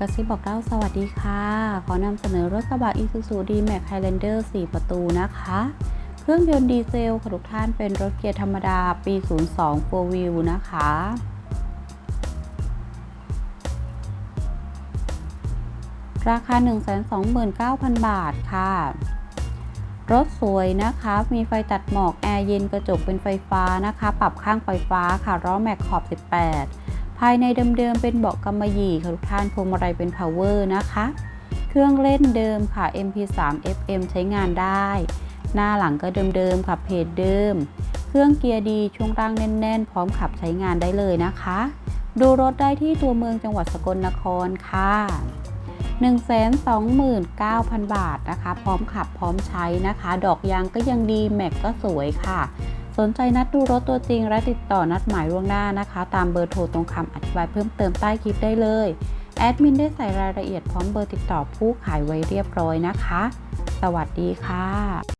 กระซิบบอกเล่าสวัสดีค่ะ ขอนำเสนอรถกระบะ Isuzu D-Max Highlander 4 ประตูนะคะ เครื่องยนต์ดีเซลค่ะทุกท่านเป็นรถเกียร์ธรรมดาปี 02 4 Wheel นะคะ ราคา 129,000 บาทค่ะ รถสวยนะคะ มีไฟตัดหมอก แอร์เย็นกระจกเป็นไฟฟ้านะคะ ปรับข้างไฟฟ้าค่ะล้อแม็กขอบ 18 ภายในเดิมๆเป็นเบาะกำมะหยี่ค่ะทุกท่านพวงมาลัยเป็น power นะคะ เครื่องเล่นเดิมค่ะ MP3 FM ใช้งานได้ หน้าหลังก็เดิมๆค่ะเพจเดิม เครื่องเกียร์ดีช่วงล่างแน่น ๆ พร้อมขับใช้งานได้เลยนะคะ ดูรถได้ที่ตัวเมืองจังหวัดสกลนครค่ะ129,000 บาทนะคะ พร้อมขับพร้อมใช้นะคะ ดอกยางก็ยังดี แม็กก็สวยค่ะ สนใจนัดดูรถตัวจริง และติดต่อนัดหมายล่วงหน้านะคะ ตามเบอร์โทรตรงคำอธิบายเพิ่มเติมใต้คลิปได้เลย แอดมินได้ใส่รายละเอียดพร้อมเบอร์ติดต่อผู้ขายไว้เรียบร้อยนะคะ สวัสดีค่ะ